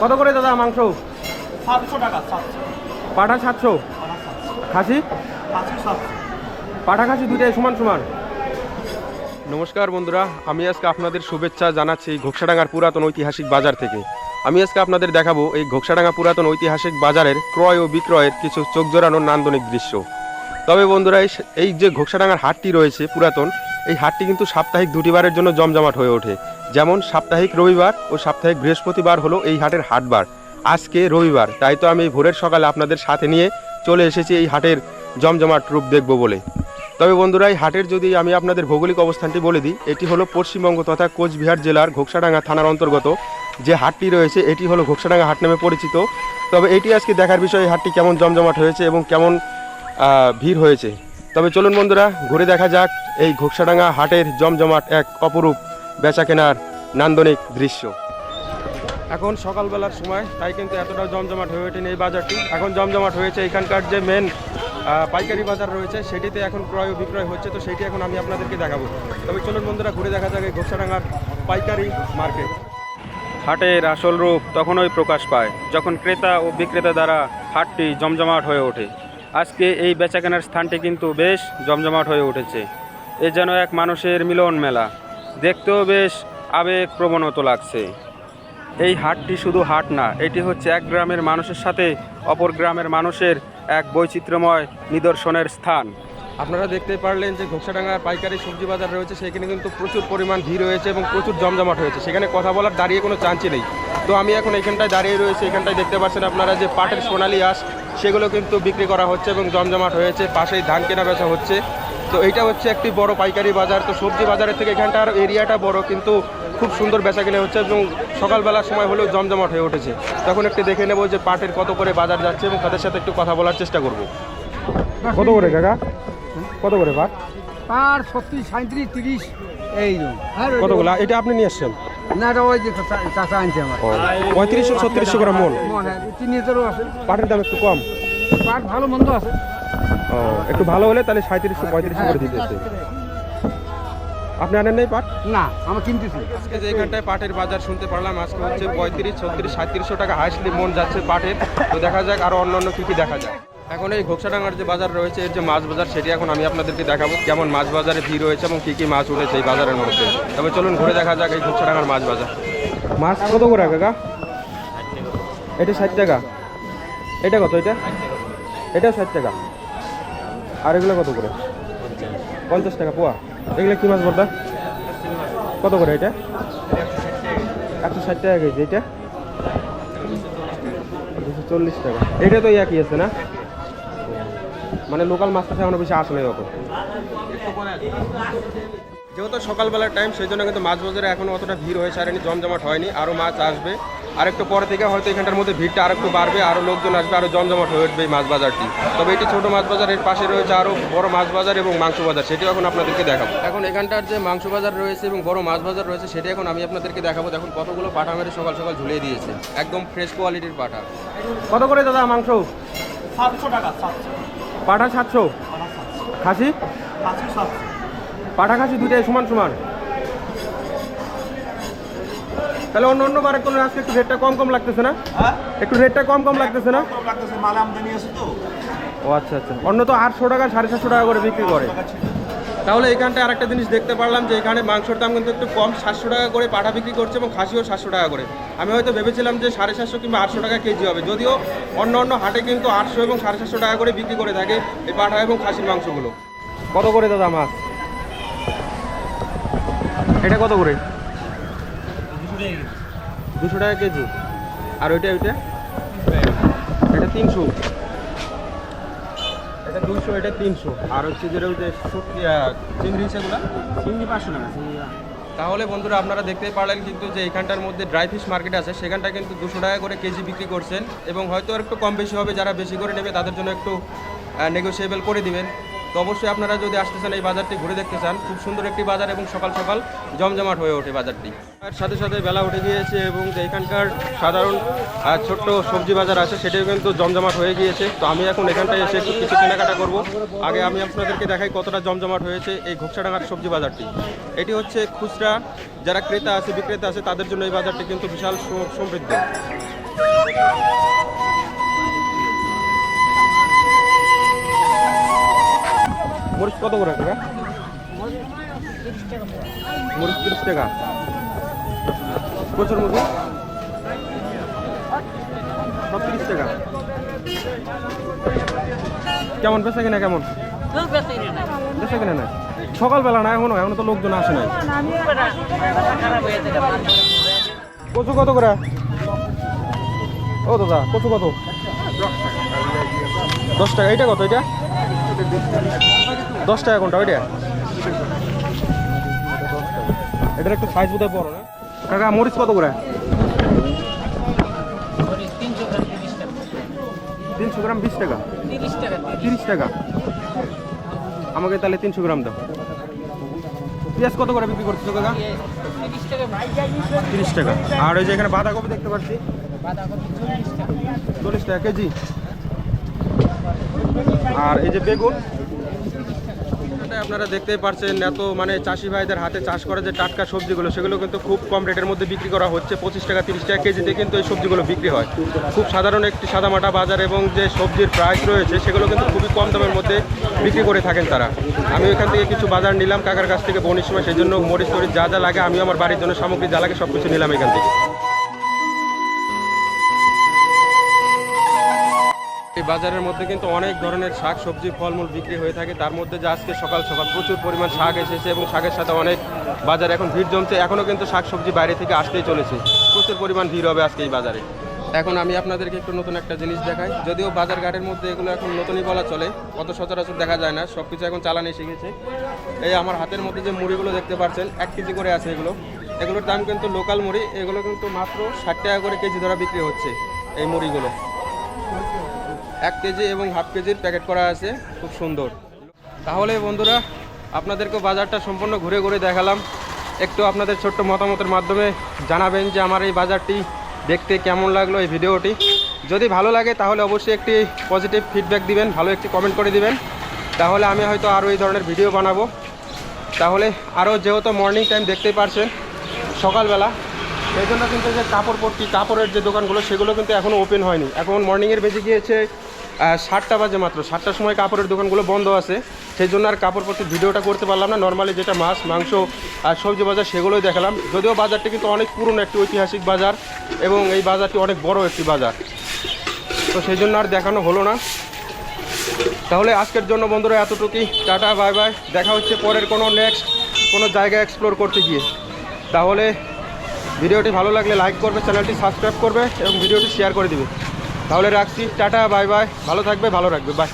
কত করে দাদা মাংস? সাতশো টাকা পাঠা সাতশো? পাঁচ খাসি? পাঠা খাসি দুটাই সমান সমান। নমস্কার বন্ধুরা আমি আজকে আপনাদের শুভেচ্ছা জানাচ্ছি ঘোকসাডাঙ্গার পুরাতন ঐতিহাসিক বাজার থেকে। আমি আজকে আপনাদের দেখাবো এই ঘোকসাডাঙ্গা পুরাতন ঐতিহাসিক বাজারের ক্রয় ও বিক্রয়ের কিছু চোখ জোড়ানো নান্দনিক দৃশ্য। তবে বন্ধুরা এই যে ঘোকসাডাঙ্গার হাটটি রয়েছে পুরাতন এই হাটটি কিন্তু সাপ্তাহিক দুটি বারের জন্য জমজমাট হয়ে ওঠে। যেমন সাপ্তাহিক রবিবার ও সাপ্তাহিক বৃহস্পতিবার হলো এই হাটের হাটবার। আজকে রবিবার, তাই তো আমি ভোরের সকালে আপনাদের সাথে নিয়ে চলে এসেছি এই হাটের জমজমাট রূপ দেখব বলে। তবে বন্ধুরা, এই হাটের যদি আমি আপনাদের ভৌগোলিক অবস্থানটি বলে দিই, এটি হলো পশ্চিমবঙ্গ তথা কোচবিহার জেলার ঘোকসাডাঙ্গা থানার অন্তর্গত যে হাটটি রয়েছে, এটি হলো ঘোকসাডাঙ্গা হাট নামে পরিচিত। তবে এটি আজকে দেখার বিষয়, এই হাটটি কেমন জমজমাট হয়েছে এবং কেমন ভিড় হয়েছে। তবে চলুন বন্ধুরা, ঘুরে দেখা যাক এই ঘোকসাডাঙ্গা হাটের জমজমাট এক অপরূপ বেচা কেনার নান্দনিক দৃশ্য। এখন সকালবেলার সময়, তাই কিন্তু এতটা জমজমাট হয়ে ওঠেনি এই বাজারটি। এখন জমজমাট হয়েছে এখানকার যে মেন পাইকারি বাজার রয়েছে, সেটিতে এখন ক্রয় ও বিক্রয় হচ্ছে, তো সেটি এখন আমি আপনাদেরকে দেখাবো। তবে চলুন বন্ধুরা, ঘুরে দেখা যাক এই ঘোষাডাঙ্গার পাইকারি মার্কেট। হাটের আসল রূপ তখনই প্রকাশ পায়, যখন ক্রেতা ও বিক্রেতা দ্বারা হাটটি জমজমাট হয়ে ওঠে। আজকে এই বেচাকেনার স্থানটি কিন্তু বেশ জমজমাট হয়ে উঠেছে। এ যেন এক মানুষের মিলন মেলা দেখতেও বেশ আবেগ প্রবণত লাগছে। এই হাটটি শুধু হাট না, এটি হচ্ছে এক গ্রামের মানুষের সাথে অপর গ্রামের মানুষের এক বৈচিত্র্যময় নিদর্শনের স্থান। আপনারা দেখতে পারলেন যে ঘোকসাডাঙ্গার পাইকারি সবজি বাজার রয়েছে, সেখানে কিন্তু প্রচুর পরিমাণ ভিড় হয়েছে এবং প্রচুর জমজমাট হয়েছে সেখানে কথা বলার দাঁড়িয়ে কোনো চান্সই নেই। তো আমি এখন এখানটায় দাঁড়িয়ে রয়েছে, এখানটায় দেখতে পাচ্ছেন আপনারা যে পাটের সোনালি আঁশ, সেগুলো কিন্তু বিক্রি করা হচ্ছে এবং জমজমাট হয়েছে, পাশেই ধান কেনা বেচা হচ্ছে। তো এইটা হচ্ছে একটি বড় পাইকারি বাজার। তো সবজি বাজারের থেকে এখানটার এরিয়াটা বড় কিন্তু খুব সুন্দর বেচা কেনা হচ্ছে এবং সকালবেলার সময় হলেও জমজমাট হয়ে উঠেছে। তখন একটু দেখে নেব যে পাটের কত করে বাজার যাচ্ছে এবং তাদের সাথে একটু কথা বলার চেষ্টা করব। কত করে কাকা? কত করে পাট? পার ছত্রিশ সাঁত্রিশ তিরিশ এই কতগুলো? এটা আপনি নিয়ে আসছেন না এটা ওই যে চাচা- চাচা আনছে আমার। পঁয়ত্রিশশো ছত্রিশশো গ্রাম মন। মনে তিন আছে। পাটের দাম একটু কম। পাট ভালো মন্দ আছে। ও একটু ভালো হলে তাহলে সাঁত্রিশশো পঁয়ত্রিশশো করে দিতেছে আপনি আনেন নাই পাট? না আমার কিনতেছি। আজকে যে এখানটায় পাটের বাজার শুনতে পারলাম আজকে হচ্ছে পঁয়ত্রিশ ছত্রিশ সাঁত্রিশশো টাকা হাইসলি মন যাচ্ছে পাটের। তো দেখা যাক আরও অন্য অন্য কী কী দেখা যায়। এখন এই ঘোকসাডাঙ্গার যে বাজার রয়েছে এর যে মাছ বাজার সেটি এখন আমি আপনাদেরকে দেখাবো কেমন মাছ বাজারে ভিড় রয়েছে এবং কী কী মাছ উঠেছে এই বাজারের মধ্যে। তবে চলুন ঘুরে দেখা যাক এই ঘোকসাডাঙ্গার মাছ বাজার। মাছ কত করে কাকা? এটা ষাট টাকা। এটা কত এটা? এটা ষাট টাকা। আর এগুলো কত করে? পঞ্চাশ টাকা, পোয়া। এগুলো কি মাছ বলতা কত করে এটা? একশো ষাট টাকা কেজি, এটা? দুশো চল্লিশ টাকা। এটা তো একই আছে না? মানে লোকাল মাছটা এখনও বেশি আসে নাই যেহেতু সকালবেলার টাইম সেই জন্য কিন্তু মাছ বাজারে এখনও অতটা ভিড় হয়ে সারেনি জমজমাট হয়নি, আরও মাছ আসবে। আর একটু পরে থেকে হয়তো এখানটার মধ্যে ভিড়টা আর একটু বাড়বে আরও লোকজন আসবে আরও জমজমাট হয়ে উঠবে এই মাছ বাজারটি। তবে এটি ছোট মাছ বাজার এর পাশে রয়েছে আরও বড় মাছ বাজার এবং মাংস বাজার সেটিও এখন আপনাদেরকে দেখাবো। এখন এখানটার যে মাংস বাজার রয়েছে এবং বড় মাছ বাজার রয়েছে সেটি এখন আমি আপনাদেরকে দেখাবো। দেখুন কতগুলো পাঠা মেরে সকাল সকাল ঝুলিয়ে দিয়েছে একদম ফ্রেশ কোয়ালিটির পাঠা। কত করে দাদা মাংস? সাতশো টাকা পাঠা সাতশো? খাসি? পাঠা খাসি দুটাই সমান সমান? তাহলে অন্য অন্য বারে কোনো আজকে একটু রেটটা কম কম লাগতেছে না? হ্যাঁ? একটু রেটটা কম কম লাগতেছে না? মাল আমদানি আছে তো। ও আচ্ছা আচ্ছা। অন্য তো আটশো টাকা সাড়ে সাতশো টাকা করে বিক্রি করে। তাহলে এখানটায় আরেকটা জিনিস দেখতে পারলাম যে এখানে মাংসর দাম কিন্তু একটু কম সাতশো টাকা করে পাঠা বিক্রি করছে এবং খাসিও সাতশো টাকা করে। আমি হয়তো ভেবেছিলাম যে সাড়ে সাতশো কিংবা আটশো টাকা কেজি হবে। যদিও অন্য অন্য হাটে কিন্তু আটশো এবং সাড়ে সাতশো টাকা করে বিক্রি করে থাকে এই পাঠা এবং খাসির মাংসগুলো। কত করে দাদা মাছ? এটা কত করে? দুশো টাকা কেজি। আর ওইটা ওইটা? এটা তিনশো। এটা দুশো এটা তিনশো। আর হচ্ছে যেটা ওই যে চিংড়ি সেগুলো চিংড়ি পাঁচশো টাকা। তাহলে বন্ধুরা আপনারা দেখতেই পারলেন কিন্তু যে এখানটার মধ্যে ড্রাই ফিশ মার্কেট আছে, সেখানটা কিন্তু দুশো টাকা করে কেজি বিক্রি করছেন এবং হয়তো একটু কম বেশি হবে, যারা বেশি করে নেবে তাদের জন্য একটু নেগোসিয়েবল করে দিবেন। তো অবশ্যই আপনারা যদি আসতে চান এই বাজারটি, ঘুরে দেখতে চান, খুব সুন্দর একটি বাজার এবং সকাল সকাল জমজমাট হয়ে ওঠে বাজারটি। আর সাথে সাথে বেলা উঠে গিয়েছে এবং যে এখানকার সাধারণ ছোট্ট সবজি বাজার আছে, সেটাও কিন্তু জমজমাট হয়ে গিয়েছে। তো আমি এখন এখানটায় এসে একটু কিছু কেনাকাটা করব। আগে আমি আপনাদেরকে দেখাই কতটা জমজমাট হয়েছে এই ঘোকসাডাঙ্গার সবজি বাজারটি। এটি হচ্ছে খুচরা, যারা ক্রেতা আছে, বিক্রেতা আছে, তাদের জন্য এই বাজারটি কিন্তু বিশাল সমৃদ্ধ। মরিচ কত করে টাকা? মরিচ তিরিশ টাকা। প্রচুর মুখে সব তিরিশ টাকা। কেমন, বেচা কিনা কেমন? বেচা কিনা না সকালবেলা না, এখনও এখনও তো লোকজন আসে নাই। কচু কত করে? ও দাদা, কচু কত? দশ টাকা এইটা কত এটা? দশ টাকা কোনটা ওইটা? এটার একটু সাইজ বোধহয় বড় না? কাকা মরিচ কত করে? তিনশো গ্রাম বিশ টাকা। তিরিশ টাকা। আমাকে তাহলে তিনশো গ্রাম দাও। পেঁয়াজ কত করে বিক্রি করছ কাকা? তিরিশ টাকা। আর ওই যে এখানে বাঁধাকপি দেখতে পাচ্ছি? চল্লিশ টাকা কেজি? আর এই যে বেগুন। আপনারা দেখতেই পারছেন এত মানে চাষি ভাইদের হাতে চাষ করা যে টাটকা সবজিগুলো, সেগুলো কিন্তু খুব কম রেটের মধ্যে বিক্রি করা হচ্ছে। পঁচিশ টাকা, তিরিশ টাকা কেজিতে কিন্তু এই সবজিগুলো বিক্রি হয়। খুব সাধারণ একটি সাদামাটা বাজার এবং যে সবজির প্রাইস রয়েছে, সেগুলো কিন্তু খুবই কম দামের মধ্যে বিক্রি করে থাকেন তারা। আমি ওইখান থেকে কিছু বাজার নিলাম, কাকার কাছ থেকে বনির সময়, সেই জন্য মরিচ টরিচ যা যা লাগে আমি আমার বাড়ির জন্য সামগ্রী যা লাগে সব কিছু নিলাম এখান থেকে। বাজারের মধ্যে কিন্তু অনেক ধরনের শাক, সবজি, ফলমূল বিক্রি হয়ে থাকে। তার মধ্যে যে আজকে সকাল সকাল প্রচুর পরিমাণ শাক এসেছে এবং শাকের সাথে অনেক বাজারে এখন ভিড় জমছে। এখনও কিন্তু শাক, সবজি বাইরে থেকে আসতেই চলেছে। প্রচুর পরিমাণ ভিড় হবে আজকে এই বাজারে। এখন আমি আপনাদেরকে একটু নতুন একটা জিনিস দেখাই। যদিও বাজার ঘাটের মধ্যে এগুলো এখন নতুনই বলা চলে, অত সচরাচর দেখা যায় না। সব কিছু এখন চালানি শিখেছে। এই আমার হাতের মধ্যে যে মুড়িগুলো দেখতে পাচ্ছেন, এক কেজি করে আছে এগুলো। এগুলোর দাম কিন্তু লোকাল মুড়ি, এগুলো কিন্তু মাত্র ষাট টাকা করে কেজি ধরা বিক্রি হচ্ছে এই মুড়িগুলো। এক কেজি এবং হাফ কেজির প্যাকেট করা আছে, খুব সুন্দর। তাহলে বন্ধুরা, আপনাদেরকে বাজারটা সম্পূর্ণ ঘুরে ঘুরে দেখালাম। একটু আপনাদের ছোট্ট মতামতের মাধ্যমে জানাবেন যে আমার এই বাজারটি দেখতে কেমন লাগল এই ভিডিওটি। যদি ভালো লাগে, তাহলে অবশ্যই একটি পজিটিভ ফিডব্যাক দিবেন, ভালো একটি কমেন্ট করে দিবেন। তাহলে আমি হয়তো আরও এই ধরনের ভিডিও বানাবো। তাহলে আরও যেহেতু মর্নিং টাইম দেখতেই পারছেন, সকালবেলা, সেই জন্য কিন্তু যে কাপড় পট্টি কাপড়ের যে দোকানগুলো, সেগুলো কিন্তু এখনও ওপেন হয়নি। এখন মর্নিংয়ের বেজে গিয়েছে সাতটা বাজে মাত্র। সাতটার সময় কাপড়ের দোকানগুলো বন্ধ আছে। সেই জন্য আর কাপড় পট্টির ভিডিওটা করতে পারলাম না। নর্মালি যেটা মাছ, মাংস আর সবজি বাজার সেগুলোই দেখালাম। যদিও বাজারটি কিন্তু অনেক পুরনো একটি ঐতিহাসিক বাজার এবং এই বাজারটি অনেক বড় একটি বাজার। তো সেই জন্য আর দেখানো হলো না। তাহলে আজকের জন্য বন্ধুরা এতটুকুই। Tata, bye bye. দেখা হচ্ছে পরের কোনো নেক্সট কোনো জায়গা এক্সপ্লোর করতে গিয়ে। তাহলে ভিডিওটি ভালো লাগলে লাইক করবে, চ্যানেলটি সাবস্ক্রাইব করবে এবং ভিডিওটি শেয়ার করে দিবে। তাহলে রাখছি টাটা বাই বাই। ভালো থাকবে ভালো রাখবে বাই।